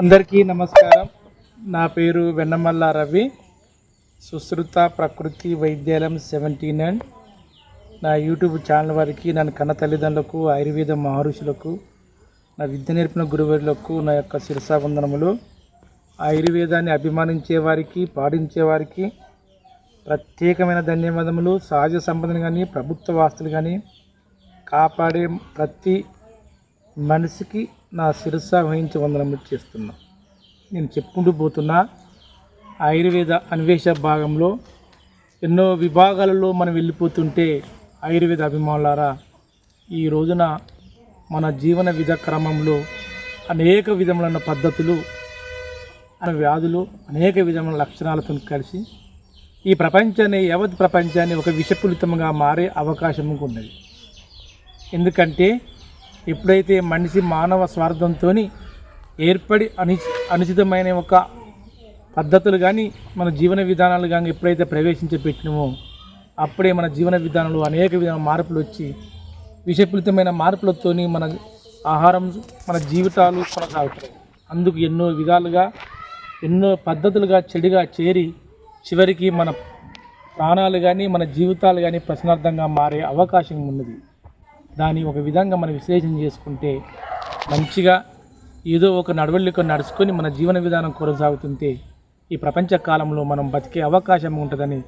అందరికీ నమస్కారం. నా పేరు వెన్నమల్ల రవి. సుశ్రుత ప్రకృతి వైద్యాలయం సెవెంటీ నైన్ నా యూట్యూబ్ ఛానల్ వారికి నన్ను కన్న తల్లిదండ్రులకు ఆయుర్వేద మహర్షులకు నా విద్య నేర్పిన గురువులకు నా యొక్క శిరసావందనములు. ఆయుర్వేదాన్ని అభిమానించే వారికి పాటించే వారికి ప్రత్యేకమైన ధన్యవాదములు. సహజ సంపదను కానీ ప్రభుత్వ వాస్తులు కానీ కాపాడే ప్రతి మనిషికి నా శిరస్స వహించి వందనములు చేస్తున్నా. నేను చెప్పుకుంటూ పోతున్నా ఆయుర్వేద అన్వేష భాగంలో ఎన్నో విభాగాలలో మనం వెళ్ళిపోతుంటే ఆయుర్వేద అభిమానులారా ఈ రోజున మన జీవన విధ క్రమంలో అనేక విధములైన పద్ధతులు అనే వ్యాధులు అనేక విధమైన లక్షణాలతో కలిసి ఈ ప్రపంచాన్ని యావత్ ప్రపంచాన్ని ఒక విషపూరితంగా మారే అవకాశం ఉన్నది. ఎందుకంటే ఎప్పుడైతే మనిషి మానవ స్వార్థంతో ఏర్పడి అని అనుచితమైన ఒక పద్ధతులు కానీ మన జీవన విధానాలు కానీ ఎప్పుడైతే ప్రవేశించబెట్టినామో అప్పుడే మన జీవన విధానంలో అనేక విధమైన మార్పులు వచ్చి విషపూరితమైన మార్పులతోని మన ఆహారం మన జీవితాలు కొనసాగుతాయి. అందుకు ఎన్నో విధాలుగా ఎన్నో పద్ధతులుగా చెడుగా చేరి చివరికి మన ప్రాణాలు కానీ మన జీవితాలు కానీ ప్రశ్నార్థంగా మారే అవకాశం ఉన్నది. దాన్ని ఒక విధంగా మనం విశ్లేషణ చేసుకుంటే మంచిగా ఏదో ఒక నడవడిక నడుచుకొని మన జీవన విధానం కొనసాగుతుంటే ఈ ప్రపంచ కాలంలో మనం బతికే అవకాశం ఉంటుందని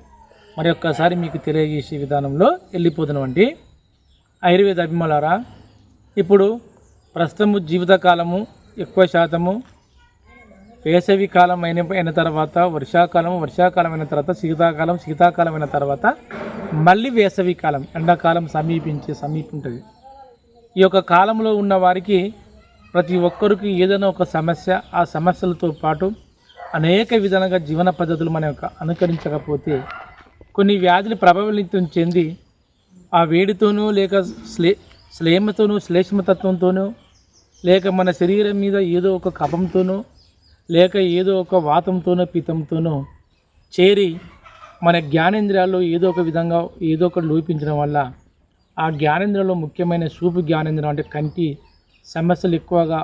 మరి ఒక్కసారి మీకు తెలియజేసే విధానంలో వెళ్ళిపోతున్నామండి ఆయుర్వేద అభిమానులారా ఇప్పుడు ప్రస్తుతము జీవితకాలము ఎక్కువ శాతము వేసవి కాలం అయిన అయిన తర్వాత వర్షాకాలం వర్షాకాలం అయిన తర్వాత శీతాకాలం శీతాకాలం అయిన తర్వాత మళ్ళీ వేసవి కాలం ఎండాకాలం సమీపించే సమీపం ఉంటుంది ఈ యొక్క కాలంలో ఉన్న వారికి ప్రతి ఒక్కరికి ఏదైనా ఒక సమస్య ఆ సమస్యలతో పాటు అనేక విధాలుగా జీవన పద్ధతులు మన యొక్క అనుకరించకపోతే కొన్ని వ్యాధులు ప్రభావితం చెంది ఆ వేడితోనూ లేక శ్లే శ్లేమతోనూ శ్లేష్మతత్వంతోనూ లేక మన శరీరం మీద ఏదో ఒక కపంతోనూ లేక ఏదో ఒక వాతంతోనో పితంతోనో చేరి మన జ్ఞానేంద్రియాల్లో ఏదో ఒక విధంగా ఏదో ఒకటి లోపించడం వల్ల ఆ జ్ఞానేంద్రియంలో ముఖ్యమైన సూపు జ్ఞానేంద్రియం అంటే కంటి సమస్యలు ఎక్కువగా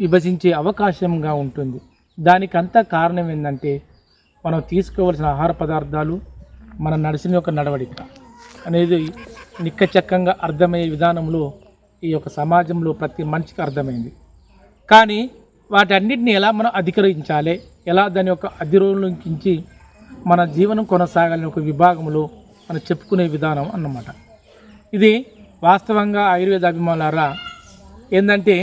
విభజించే అవకాశంగా ఉంటుంది. దానికంతా కారణం ఏంటంటే మనం తీసుకోవాల్సిన ఆహార పదార్థాలు మన నడిచిన యొక్క నడవడిక అనేది నిక్కచక్కంగా అర్థమయ్యే విధానంలో ఈ యొక్క సమాజంలో ప్రతి మనిషికి అర్థమైంది. కానీ వాటన్నిటిని ఎలా మనం అధికరించాలి? ఎలా దాని యొక్క అధిరోహించి మన జీవనం కొనసాగాలని ఒక విభాగంలో మనం చెప్పుకునే విధానం అన్నమాట. ఇది వాస్తవంగా ఆయుర్వేద అభిమానులారా ఏంటంటే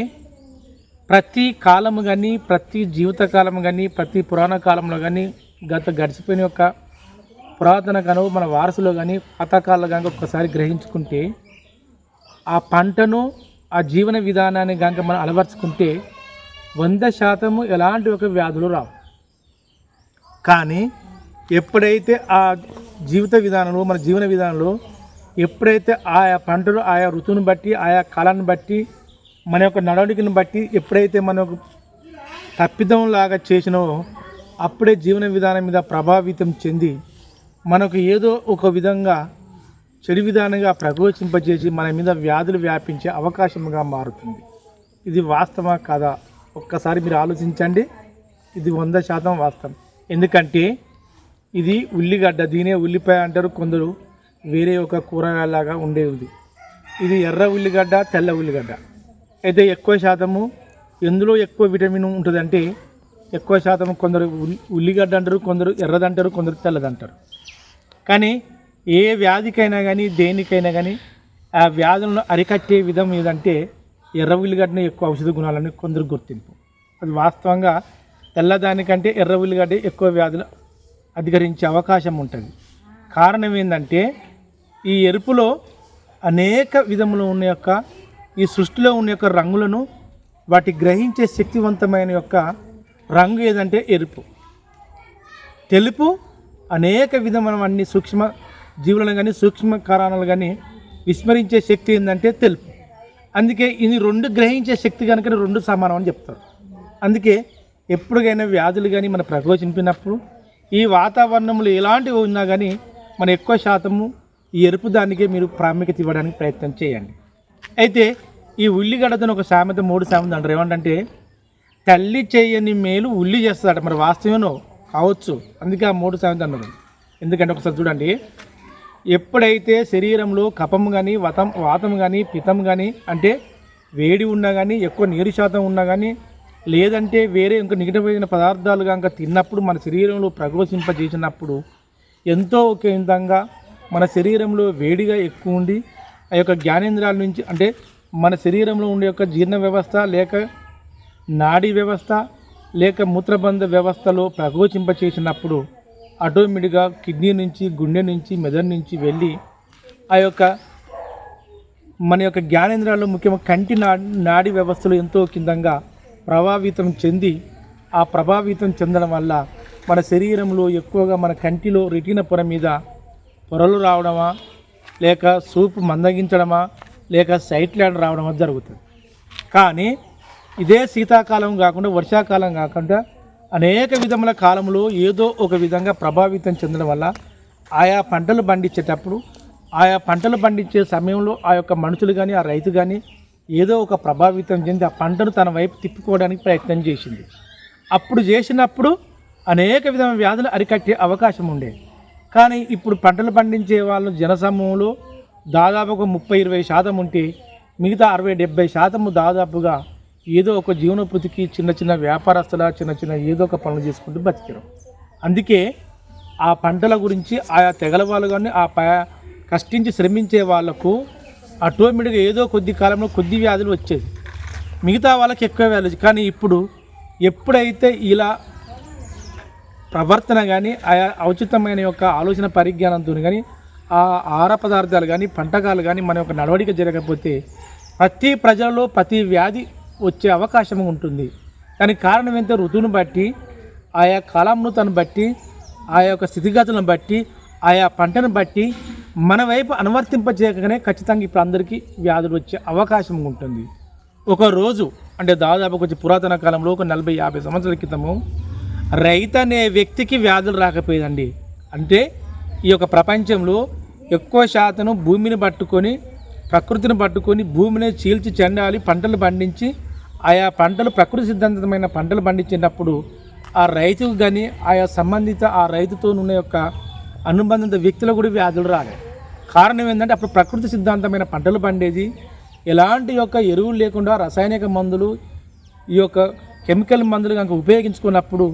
ప్రతి కాలము కానీ ప్రతి జీవితకాలం కానీ ప్రతి పురాణ కాలంలో కానీ గత గడిచిపోయిన యొక్క పురాతన కను మన వారసులో కానీ పాతకాలలో కానీ ఒక్కసారి గ్రహించుకుంటే ఆ పంటను ఆ జీవన విధానాన్ని కనుక మనం అలవర్చుకుంటే వంద శాతము ఎలాంటి ఒక వ్యాధులు రావు. కానీ ఎప్పుడైతే ఆ జీవిత విధానంలో మన జీవన విధానంలో ఎప్పుడైతే ఆయా పంటలు ఆయా ఋతువుని బట్టి ఆయా కాలాన్ని బట్టి మన యొక్క నడవడికను బట్టి ఎప్పుడైతే మనకు తప్పిదంలాగా చేసినో అప్పుడే జీవన విధానం మీద ప్రభావితం చెంది మనకు ఏదో ఒక విధంగా చెడు విధానంగా ప్రకోచింపజేసి మన మీద వ్యాధులు వ్యాపించే అవకాశంగా మారుతుంది. ఇది వాస్తవా కథ ఒక్కసారి మీరు ఆలోచించండి. ఇది వంద శాతం వాస్తవం. ఎందుకంటే ఇది ఉల్లిగడ్డ దీనే ఉల్లిపాయ అంటారు కొందరు. వేరే ఒక కూరగాయలాగా ఉండేది ఇది ఎర్ర ఉల్లిగడ్డ తెల్ల ఉల్లిగడ్డ. అయితే ఎక్కువ శాతము ఎందులో ఎక్కువ విటమిన్ ఉంటుందంటే ఎక్కువ శాతం కొందరు ఉల్లిగడ్డ అంటారు కొందరు ఎర్రదంటారు కొందరు తెల్లదంటారు కానీ ఏ వ్యాధికైనా కానీ దేనికైనా కానీ ఆ వ్యాధులను అరికట్టే విధం ఏదంటే ఎర్ర ఉల్లిగడ్డనే ఎక్కువ ఔషధ గుణాలని కొందరు గుర్తింపు. అది వాస్తవంగా తెల్లదానికంటే ఎర్ర ఉల్లిగడ్డ ఎక్కువ వ్యాధులు అధికరించే అవకాశం ఉంటుంది. కారణం ఏంటంటే ఈ ఎరుపులో అనేక విధములు ఉన్న యొక్క ఈ సృష్టిలో ఉన్న యొక్క రంగులను వాటి గ్రహించే శక్తివంతమైన యొక్క రంగు ఏదంటే ఎరుపు. తెలుపు అనేక విధమైన అన్ని సూక్ష్మ జీవులను కానీ సూక్ష్మ కారణాలు కానీ విస్మరించే శక్తి ఏంటంటే తెలుపు. అందుకే ఇది రెండు గ్రహించే శక్తి కనుక రెండు సమానం అని చెప్తారు. అందుకే ఎప్పుడుకైనా వ్యాధులు కానీ మన ప్రకోచింపినప్పుడు ఈ వాతావరణంలో ఎలాంటివి ఉన్నా కానీ మన ఎక్కువ శాతము ఈ ఎరుపు దానికే మీరు ప్రాముఖ్యత ఇవ్వడానికి ప్రయత్నం చేయండి. అయితే ఈ ఉల్లిగడ్డతో ఒక సామెత మూడు సామెత అంటారు. ఏమంటే తల్లి చేయని మేలు ఉల్లి చేస్తాడట మరి వాస్తవేనో కావచ్చు. అందుకే ఆ మూడు సామెత అన్నారు. ఎందుకంటే ఒకసారి చూడండి ఎప్పుడైతే శరీరంలో కపం కానీ వతం వాతం కానీ పితం కానీ అంటే వేడి ఉన్నా కానీ ఎక్కువ నీరు శాతం ఉన్నా కానీ లేదంటే వేరే ఇంకా నిగటమైన పదార్థాలు కనుక తిన్నప్పుడు మన శరీరంలో ప్రకోశింపజేసినప్పుడు ఎంతో ఒక విధంగా మన శరీరంలో వేడిగా ఎక్కువ ఉండి ఆ యొక్క జ్ఞానేంద్రాల నుంచి అంటే మన శరీరంలో ఉండే యొక్క జీర్ణ వ్యవస్థ లేక నాడీ వ్యవస్థ లేక మూత్రబంధ వ్యవస్థలో ప్రకోచింప చేసినప్పుడు ఆటోమేటిక్గా కిడ్నీ నుంచి గుండె నుంచి మెదడు నుంచి వెళ్ళి ఆ యొక్క మన యొక్క జ్ఞానేంద్రాల్లో ముఖ్యంగా కంటి నా నాడీ వ్యవస్థలు ఎంతో కిందంగా ప్రభావితం చెంది ఆ ప్రభావితం చెందడం వల్ల మన శరీరంలో ఎక్కువగా మన కంటిలో రెటీన పొర మీద పొరలు రావడమా లేక సూపు మందగించడమా లేక సైట్ ల్యాండ్ రావడమా జరుగుతుంది. కానీ ఇదే శీతాకాలం కాకుండా వర్షాకాలం కాకుండా అనేక విధముల కాలంలో ఏదో ఒక విధంగా ప్రభావితం చెందడం వల్ల ఆయా పంటలు పండించేటప్పుడు ఆయా పంటలు పండించే సమయంలో ఆ యొక్క మనుషులు కానీ ఆ రైతు కానీ ఏదో ఒక ప్రభావితం చెంది ఆ పంటను తన వైపు తిప్పుకోవడానికి ప్రయత్నం చేసింది. అప్పుడు చేసినప్పుడు అనేక విధమైన వ్యాధులు అరికట్టే అవకాశం ఉండేది కానీ ఇప్పుడు పంటలు పండించే వాళ్ళు జనసమూహంలో దాదాపు ఒక ముప్పై ఇరవై శాతం ఉంటే మిగతా అరవై డెబ్బై శాతము దాదాపుగా ఏదో ఒక జీవనోపాధికి చిన్న చిన్న వ్యాపారస్తుల చిన్న చిన్న ఏదో ఒక పనులు చేసుకుంటూ బతికారు అందుకే ఆ పంటల గురించి ఆయా తెగల వాళ్ళు కానీ ఆ ప కష్టించి శ్రమించే వాళ్ళకు ఆటోమేటిక్గా ఏదో కొద్ది కాలంలో కొద్ది వ్యాధులు వచ్చేది. మిగతా వాళ్ళకి ఎక్కువ వ్యాధులు కానీ ఇప్పుడు ఎప్పుడైతే ఇలా ప్రవర్తన కానీ ఆయా ఔచితమైన యొక్క ఆలోచన పరిజ్ఞానంతో కానీ ఆ ఆహార పదార్థాలు కానీ పంటకాలు కానీ మన యొక్క నడవడిక జరగకపోతే ప్రతి ప్రజలలో ప్రతి వ్యాధి వచ్చే అవకాశం ఉంటుంది. దానికి కారణం ఏంటో ఋతువును బట్టి ఆయా కాలంను తను బట్టి ఆయా యొక్క స్థితిగతులను బట్టి ఆయా పంటను బట్టి మన వైపు అనువర్తింపచేయకనే ఖచ్చితంగా ఇప్పుడు అందరికీ వ్యాధులు వచ్చే అవకాశం ఉంటుంది. ఒక రోజు అంటే దాదాపు కొంచెం పురాతన కాలంలో ఒక నలభై యాభై సంవత్సరాల క్రితము రైతు అనే వ్యక్తికి వ్యాధులు రాకపోయేదండి. అంటే ఈ యొక్క ప్రపంచంలో ఎక్కువ శాతం భూమిని పట్టుకొని ప్రకృతిని పట్టుకొని భూమిని చీల్చి చెండాలి పంటలు పండించి ఆయా పంటలు ప్రకృతి సిద్ధాంతమైన పంటలు పండించినప్పుడు ఆ రైతుకు కానీ ఆయా సంబంధిత ఆ రైతుతో ఉన్న యొక్క అనుబంధిత వ్యక్తులకు కూడా వ్యాధులు రాలేదు. కారణం ఏంటంటే అప్పుడు ప్రకృతి సిద్ధాంతమైన పంటలు పండేది ఎలాంటి యొక్క ఎరువులు లేకుండా రసాయనిక మందులు ఈ యొక్క కెమికల్ మందులు కనుక ఉపయోగించుకున్నప్పుడు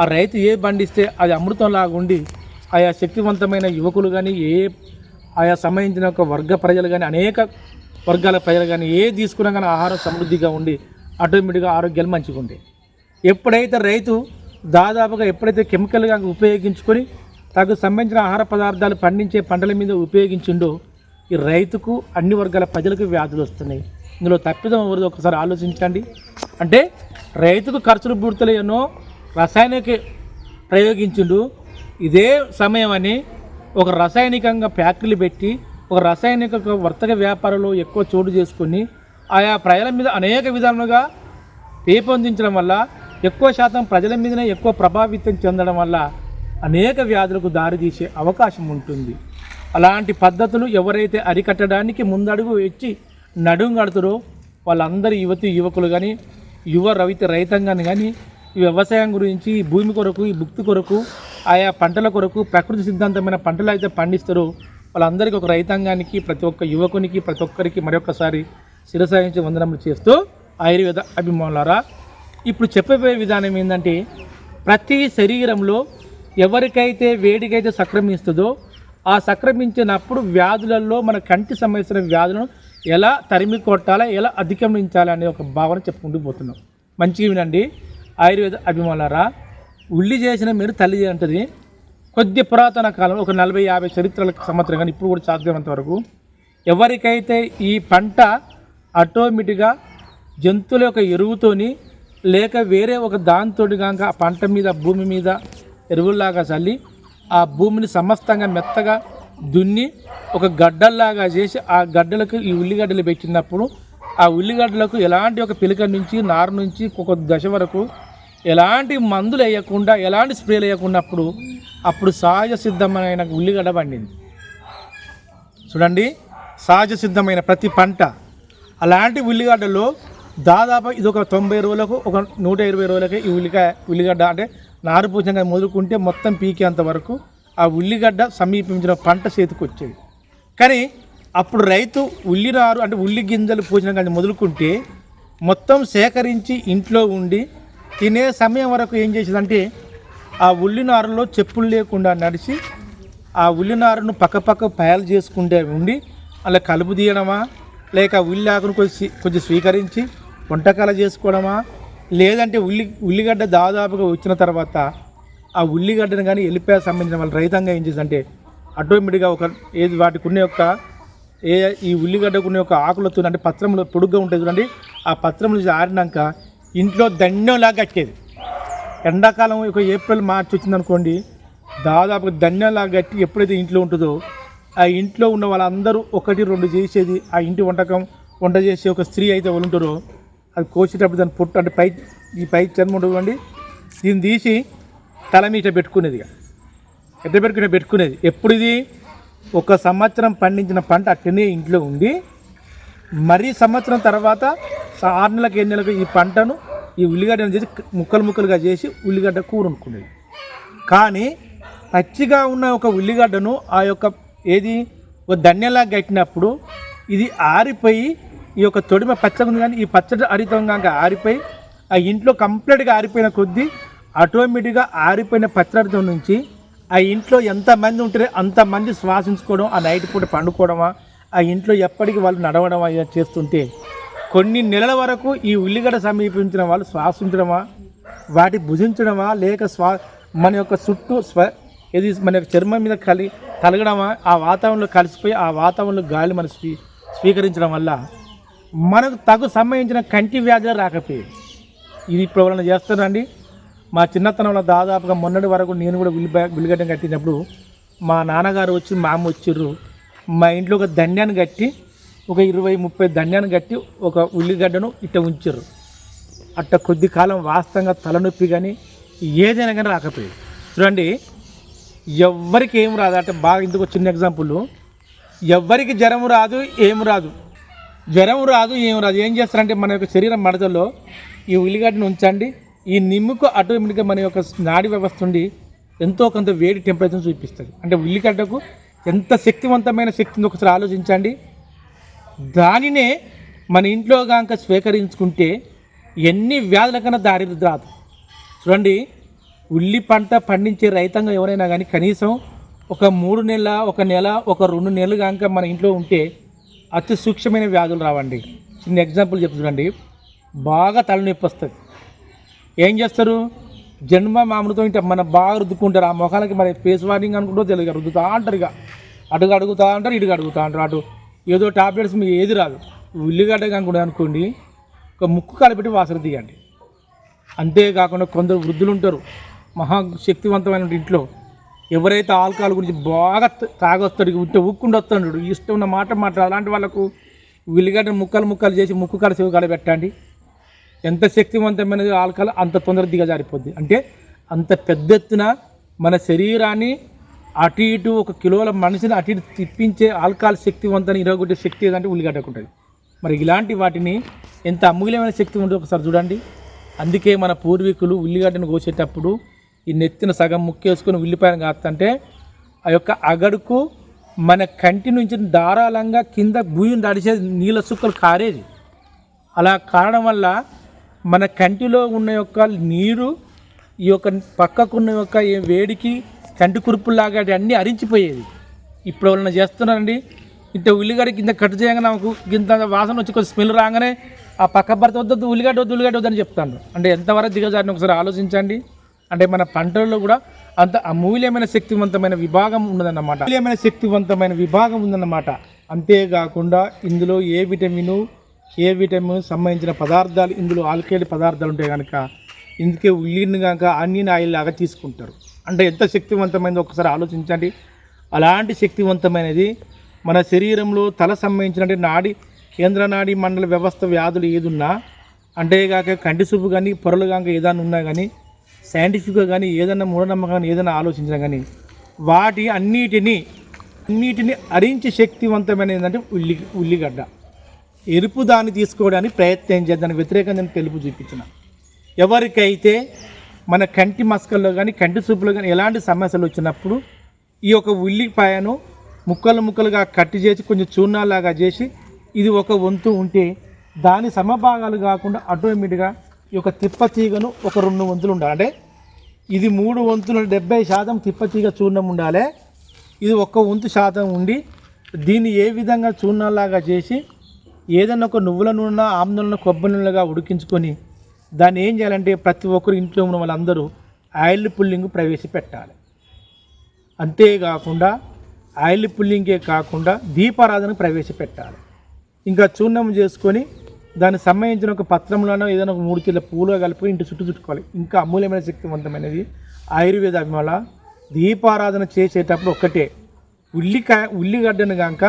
ఆ రైతు ఏ పండిస్తే అది అమృతంలాగా ఉండి ఆయా శక్తివంతమైన యువకులు కానీ ఏ ఆయా సంబంధించిన ఒక వర్గ ప్రజలు కానీ అనేక వర్గాల ప్రజలు కానీ ఏ తీసుకున్నా కానీ ఆహారం సమృద్ధిగా ఉండి ఆటోమేటిక్గా ఆరోగ్యాలు మంచిగా ఉంటాయి ఎప్పుడైతే రైతు దాదాపుగా ఎప్పుడైతే కెమికల్ కనుక ఉపయోగించుకొని తగు సంబంధించిన ఆహార పదార్థాలు పండించే పంటల మీద ఉపయోగించిండో ఈ రైతుకు అన్ని వర్గాల ప్రజలకు వ్యాధులు వస్తున్నాయి. ఇందులో తప్పిదం ఎవరు ఒకసారి ఆలోచించండి. అంటే రైతుకు ఖర్చులు పూర్తలు ఎన్నో రసాయనిక ప్రయోగించిండు ఇదే సమయం అని ఒక రసాయనికంగా ఫ్యాక్టరీలు పెట్టి ఒక రసాయనిక వర్తక వ్యాపారంలో ఎక్కువ చోటు చేసుకొని ఆయా ప్రజల మీద అనేక విధాలుగా పెంపొందించడం వల్ల ఎక్కువ శాతం ప్రజల మీదనే ఎక్కువ ప్రభావితం చెందడం వల్ల అనేక వ్యాధులకు దారితీసే అవకాశం ఉంటుంది. అలాంటి పద్ధతులు ఎవరైతే అరికట్టడానికి ముందడుగు ఇచ్చి నడుంగడుతురో వాళ్ళందరి యువతి యువకులు కానీ యువ రవిత రైతాంగాన్ని కానీ వ్యవసాయం గురించి భూమి కొరకు ఈ భుక్తి కొరకు ఆయా పంటల కొరకు ప్రకృతి సిద్ధాంతమైన పంటలు అయితే పండిస్తారో వాళ్ళందరికీ ఒక రైతాంగానికి ప్రతి ఒక్క యువకునికి ప్రతి ఒక్కరికి మరొకసారి శిరసాయించి వందనములు చేస్తూ ఆయుర్వేద అభిమానులారా ఇప్పుడు చెప్పబోయే విధానం ఏంటంటే ప్రతి శరీరంలో ఎవరికైతే వేడికైతే సక్రమిస్తుందో ఆ సక్రమించినప్పుడు వ్యాధులలో మన కంటి సంబంధించిన వ్యాధులను ఎలా తరిమి కొట్టాలా ఎలా అధిగమించాలి అనే ఒక భావన చెప్పుకుంటూ పోతున్నాం. మంచిగా వినండి. ఆయుర్వేద అభిమానులారా ఉల్లి చేసిన మీరు తల్లి అంటది. కొద్ది పురాతన కాలం ఒక నలభై యాభై చరిత్రల సంవత్సరం కానీ ఇప్పుడు కూడా సాధ్యమైనంత వరకు ఎవరికైతే ఈ పంట ఆటోమేటిక్గా జంతువుల యొక్క ఎరువుతోని లేక వేరే ఒక దాంతో కనుక ఆ పంట మీద భూమి మీద ఎరువుల్లాగా చల్లి ఆ భూమిని సమస్తంగా మెత్తగా దున్ని ఒక గడ్డల్లాగా చేసి ఆ గడ్డలకు ఈ ఉల్లిగడ్డలు పెట్టినప్పుడు ఆ ఉల్లిగడ్డలకు ఎలాంటి ఒక పిలక నుంచి నారు నుంచి ఒక దశ వరకు ఎలాంటి మందులు వేయకుండా ఎలాంటి స్ప్రేలు వేయకున్నప్పుడు అప్పుడు సహజ సిద్ధమైన ఉల్లిగడ్డ పండింది. చూడండి సహజ సిద్ధమైన ప్రతి పంట. అలాంటి ఉల్లిగడ్డలో దాదాపు ఇది ఒక తొంభై రోజులకు ఒక నూట ఇరవై రోజులకి ఈ ఉల్లికాయ ఉల్లిగడ్డ అంటే నారు పూజంగా మొదలుకుంటే మొత్తం పీకేంత వరకు ఆ ఉల్లిగడ్డ సమీపించిన పంట చేతికి వచ్చేది. కానీ అప్పుడు రైతు ఉల్లి నారు అంటే ఉల్లి గింజలు పూజన కానీ మొదలుకుంటే మొత్తం సేకరించి ఇంట్లో ఉండి తినే సమయం వరకు ఏం చేసేదంటే ఆ ఉల్లినారులో చెప్పులు లేకుండా నడిచి ఆ ఉల్లినారును పక్కపక్క పయాలు చేసుకుంటే ఉండి అలా కలుపు తీయడమా లేక ఉల్లి ఆకును కొంచెం కొంచెం స్వీకరించి వంటకాలు చేసుకోవడమా లేదంటే ఉల్లి ఉల్లిగడ్డ దాదాపుగా వచ్చిన తర్వాత ఆ ఉల్లిగడ్డను కానీ ఎల్లిపాయ సంబంధించిన వాళ్ళ రైతంగా ఏం చేసిందంటే ఆటోమేటిక్గా ఒక ఏది వాటికి ఉన్న యొక్క ఏ ఈ ఉల్లిగడ్డకు ఉన్న యొక్క ఆకులతో అంటే పత్రంలో పొడుగ్గా ఉంటుంది చూడండి ఆ పత్రం నుంచి ఆరినాక ఇంట్లో దండంలా కట్టేది. ఎండాకాలం ఒక ఏప్రిల్ మార్చి వచ్చిందనుకోండి దాదాపు దండంలా గట్టి ఎప్పుడైతే ఇంట్లో ఉంటుందో ఆ ఇంట్లో ఉన్న వాళ్ళందరూ ఒకటి రెండు చేసేది ఆ ఇంటి వంటకం వంట చేసే ఒక స్త్రీ అయితే వాళ్ళు ఉంటారో అది కోసేటప్పుడు దాని పొట్టు అంటే పై ఈ పై చర్మం ఉంటుంది దీన్ని తీసి తల మీద పెట్టుకునేది ఇక. ఎట్ట పెట్టుకునే పెట్టుకునేది. ఎప్పుడు ఇది? ఒక సంవత్సరం పండించిన పంట అట్టనే ఇంట్లో ఉండి మరీ సంవత్సరం తర్వాత ఆరు నెలలకు ఎన్ని నెలలకు ఈ పంటను ఈ ఉల్లిగడ్డను చేసి ముక్కలు ముక్కలుగా చేసి ఉల్లిగడ్డ కూర అనుకునేది కానీ పచ్చిగా ఉన్న ఒక ఉల్లిగడ్డను ఆ యొక్క ఏది ఒక ధన్యలా కట్టినప్పుడు ఇది ఆరిపోయి ఈ యొక్క తొడిమ పచ్చగా ఉంది కానీ ఈ పచ్చడి హరితంగా ఆరిపోయి ఆ ఇంట్లో కంప్లీట్గా ఆరిపోయిన కొద్దీ ఆటోమేటిక్గా ఆరిపోయిన పచ్చడితో నుంచి ఆ ఇంట్లో ఎంతమంది ఉంటారో అంతమంది శ్వాసించుకోవడం ఆ నైట్ పూట పండుకోవడమా ఆ ఇంట్లో ఎప్పటికీ వాళ్ళు నడవడం చేస్తుంటే కొన్ని నెలల వరకు ఈ ఉల్లిగడ్డ సమీపించిన వాళ్ళు శ్వాసించడమా వాటి భుజించడమా లేక స్వా మన యొక్క చుట్టూ స్వ ఇది మన యొక్క చర్మం మీద కలి కలగడమా ఆ వాతావరణంలో కలిసిపోయి ఆ వాతావరణంలో గాలి మనం స్వీ స్వీకరించడం వల్ల మనకు తగు సంబంధించిన కంటి వ్యాధులు రాకపోయాయి ఇది ఇప్పుడు ఎవరైనా చేస్తారండి మా చిన్నతనంలో దాదాపుగా మొన్నటి వరకు నేను కూడా ఉల్లి ఉల్లిగడ్డ కట్టినప్పుడు మా నాన్నగారు వచ్చి మా అమ్మ వచ్చిర్రు మా ఇంట్లో ఒక దండ్యాన్ని కట్టి ఒక ఇరవై ముప్పై ధన్యాన్ని కట్టి ఒక ఉల్లిగడ్డను ఇట్ట ఉంచారు అట్ట కొద్ది కాలం వాస్తవంగా తలనొప్పి కానీ ఏదైనా కానీ రాకపోయేది. చూడండి ఎవ్వరికి ఏం రాదు. అంటే బాగా ఇందుకు చిన్న ఎగ్జాంపుల్ ఎవ్వరికి జ్వరం రాదు ఏం రాదు. జ్వరం రాదు ఏం రాదు. ఏం చేస్తారంటే మన యొక్క శరీరం మడతల్లో ఈ ఉల్లిగడ్డను ఉంచండి. ఈ నిమ్ముకు ఆటోమేటిక్గా మన యొక్క నాడి వ్యవస్థ ఉండి ఎంతో కొంత వేడి టెంపరేచర్ చూపిస్తుంది. అంటే ఉల్లిగడ్డకు ఎంత శక్తివంతమైన శక్తిని ఒకసారి ఆలోచించండి. దానినే మన ఇంట్లో కనుక స్వీకరించుకుంటే ఎన్ని వ్యాధులకన్నా దారి రాదు చూడండి ఉల్లి పంట పండించే రైతాంగం ఎవరైనా కానీ కనీసం ఒక మూడు నెలల ఒక నెల ఒక రెండు నెలలు కనుక మన ఇంట్లో ఉంటే అతి సూక్ష్మమైన వ్యాధులు రావండి. చిన్న ఎగ్జాంపుల్ చెప్తా చూడండి. బాగా తలనొప్పి వస్తుంది. ఏం చేస్తారు? జన్మ మామూలుతో ఇంటే మన బాగా రుద్దుకుంటారు. ఆ ముఖాలకి మరి ఫేస్ వార్నింగ్ అనుకుంటూ తెలియదు. రుద్దుతా అంటారు ఇక. అడుగు అడుగుతా అంటారు ఇటు అడుగుతా అంటారు. అటు ఏదో టాబ్లెట్స్ మీకు ఏది రాదు. ఉల్లిగడ్డ కనుక అనుకోండి ఒక ముక్కు కలపెట్టి వాసన తీయండి. అంతేకాకుండా కొందరు వృద్ధులు ఉంటారు మహా శక్తివంతమైన ఇంట్లో. ఎవరైతే ఆల్కహాల్ గురించి బాగా తాగొస్తాడు ఉంటే ఉక్కుండా వస్తాడు ఇష్టం ఉన్న మాట మాట అలాంటి వాళ్ళకు ఉల్లిగడ్డ ముక్కలు ముక్కలు చేసి ముక్కు కాడ చెవి కాడ పెట్టండి. ఎంత శక్తివంతమైనది ఆల్కహాల్ అంత తొందర దిగజారిపోద్ది. అంటే అంత పెద్ద ఎత్తున మన శరీరాన్ని అటు ఇటు ఒక కిలోల మనిషిని అటు ఇటు తిప్పించే ఆల్కహాల్ శక్తివంతని ఇరగొట్టే శక్తి ఏదంటే ఉల్లిగడ్డకు ఉంటుంది మరి ఇలాంటి వాటిని ఎంత అమూల్యమైన శక్తి ఉంటుంది ఒకసారి చూడండి. అందుకే మన పూర్వీకులు ఉల్లిగడ్డను కోసేటప్పుడు ఈ నెత్తిన సగం ముక్కేసుకొని ఉల్లిపాయను కాస్తంటే ఆ యొక్క అగడుకు మన కంటి నుంచి ధారాళంగా కింద భూమిని నడిచే నీళ్ళ సుక్కలు కారేది. అలా కారడం వల్ల మన కంటిలో ఉన్న యొక్క నీరు ఈ యొక్క పక్కకున్న యొక్క వేడికి కంటి కురుపులాగా అన్నీ అరించిపోయేది. ఇప్పుడు వాళ్ళని చేస్తున్నారండి? ఇంత ఉల్లిగడ్డ కింద కట్ చేయగానే నాకు ఇంత వాసన వచ్చి కొంచెం స్మెల్ రాగానే ఆ పక్క భర్త వద్దు ఉల్లిగడ్డ వద్దు ఉల్లిగడ్డ వద్దని చెప్తాను అంటే ఎంతవరకు దిగజారిని ఒకసారి ఆలోచించండి. అంటే మన పంటల్లో కూడా అంత అమూల్యమైన శక్తివంతమైన విభాగం ఉన్నదన్నమాట. అమూల్యమైన శక్తివంతమైన విభాగం ఉందన్నమాట. అంతేకాకుండా ఇందులో ఏ విటమిను ఏ విటమిన్ సంబంధించిన పదార్థాలు ఇందులో ఆల్కలీ పదార్థాలు ఉంటాయి కనుక ఇందుకే ఉల్లిని కనుక ఆనియన్ ఆయిల్ లాగా తీసుకుంటారు. అంటే ఎంత శక్తివంతమైనదో ఒకసారి ఆలోచించండి. అలాంటి శక్తివంతమైనది మన శరీరంలో తల సంబంధించిన అంటే నాడి కేంద్ర నాడి మండల వ్యవస్థ వ్యాధులు ఏదున్నా అంటేగాక కంటి చూపు కానీ పొరలు కాక ఏదైనా ఉన్నా కానీ సైంటిఫిక్గా కానీ ఏదైనా మూఢనమ్మకం కానీ ఏదైనా ఆలోచించినా కానీ వాటి అన్నిటినీ అన్నిటిని అరించే శక్తివంతమైన ఏంటంటే ఉల్లి ఉల్లిగడ్డ. ఎరుపు దాన్ని తీసుకోవడానికి ప్రయత్నం చేద్దాని వ్యతిరేకంగా నేను తెలుపు చూపించిన. ఎవరికైతే మన కంటి మస్కల్లో కానీ కంటి చూపులో కానీ ఎలాంటి సమస్యలు వచ్చినప్పుడు ఈ యొక్క ఉల్లిపాయను ముక్కలు ముక్కలుగా కట్టి చేసి కొంచెం చూర్ణాలాగా చేసి ఇది ఒక వంతు ఉంటే దాని సమభాగాలు కాకుండా ఆటోమేటిక్గా ఈ యొక్క తిప్పతీగను ఒక రెండు వంతులు ఉండాలి. అంటే ఇది మూడు వంతులు డెబ్బై శాతం తిప్పతీగ చూర్ణం ఉండాలి. ఇది ఒక్క వంతు శాతం ఉండి దీన్ని ఏ విధంగా చూర్ణాలాగా చేసి ఏదైనా ఒక నువ్వుల నూనె ఆమ్ల నూనె కొబ్బరి నూనెగా ఉడికించుకొని దాన్ని ఏం చేయాలంటే ప్రతి ఒక్కరు ఇంట్లో ఉన్న వాళ్ళందరూ ఆయిల్ పుల్లింగ్ ప్రవేశపెట్టాలి. అంతేకాకుండా ఆయిల్ పుల్లింగే కాకుండా దీపారాధన ప్రవేశపెట్టాలి. ఇంకా చూర్ణం చేసుకొని దానికి సంబంధించిన ఒక పత్రంలోనో ఏదైనా ఒక మూడు కిలో పూలుగా కలిపి ఇంటి చుట్టూ చుట్టుకోవాలి. ఇంకా అమూల్యమైన శక్తివంతమైనది ఆయుర్వేద అభిమాల దీపారాధన చేసేటప్పుడు ఒక్కటే ఉల్లికాయ ఉల్లిగడ్డను కాక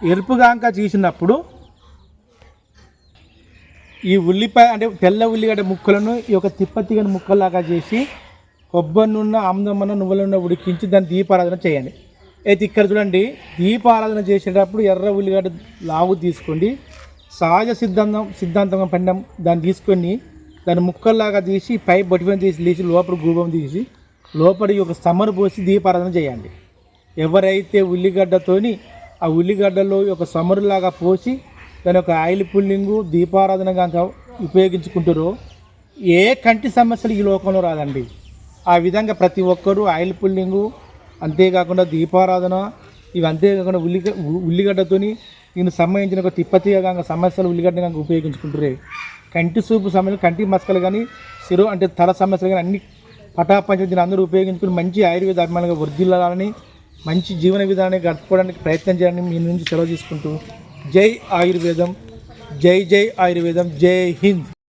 ఎరుపుగాక చేసినప్పుడు ఈ ఉల్లిపాయ అంటే తెల్ల ఉల్లిగడ్డ ముక్కలను ఈ యొక్క తిప్పతిగని ముక్కలాగా చేసి కొబ్బరి నూనె ఆమ్దమ్మన నువ్వుల నూనె ఉడికించి దాన్ని దీపారాధన చేయండి. అయితే ఇక్కడ చూడండి దీపారాధన చేసేటప్పుడు ఎర్ర ఉల్లిగడ్డ లావు తీసుకోండి. సహజ సిద్ధాంతం సిద్ధాంతంగా పండం దాన్ని తీసుకొని దాన్ని ముక్కల్లాగా తీసి పై బొటిఫం తీసి లేచి లోపల గూపం తీసి లోపలి ఒక సమ్మను పోసి దీపారాధన చేయండి. ఎవరైతే ఉల్లిగడ్డతోని ఆ ఉల్లిగడ్డలో ఒక సమ్మరులాగా పోసి దాని యొక్క ఆయిల్ పుల్లింగు దీపారాధన కనుక ఉపయోగించుకుంటారో ఏ కంటి సమస్యలు ఈ లోకంలో రాదండి. ఆ విధంగా ప్రతి ఒక్కరూ ఆయిల్ పుల్లింగు అంతేకాకుండా దీపారాధన ఇవి అంతేకాకుండా ఉల్లిగ ఉల్లిగడ్డతోని దీనికి సంబంధించిన ఒక తిప్పతీయగా సమస్యలు ఉల్లిగడ్డ కనుక ఉపయోగించుకుంటారే కంటి సూపు సమస్యలు కంటి మస్కలు కానీ సిరు అంటే తల సమస్యలు కానీ అన్ని పటాపంచ దీన్ని అందరూ ఉపయోగించుకుని మంచి ఆయుర్వేద అభిమానులుగా వృద్ధిల్లాలని మంచి జీవన విధానాన్ని గడుపుకోవడానికి ప్రయత్నం చేయాలని మీ నుంచి సెలవు తీసుకుంటూ జై ఆయుర్వేదం జై జై ఆయుర్వేదం జై హింద్.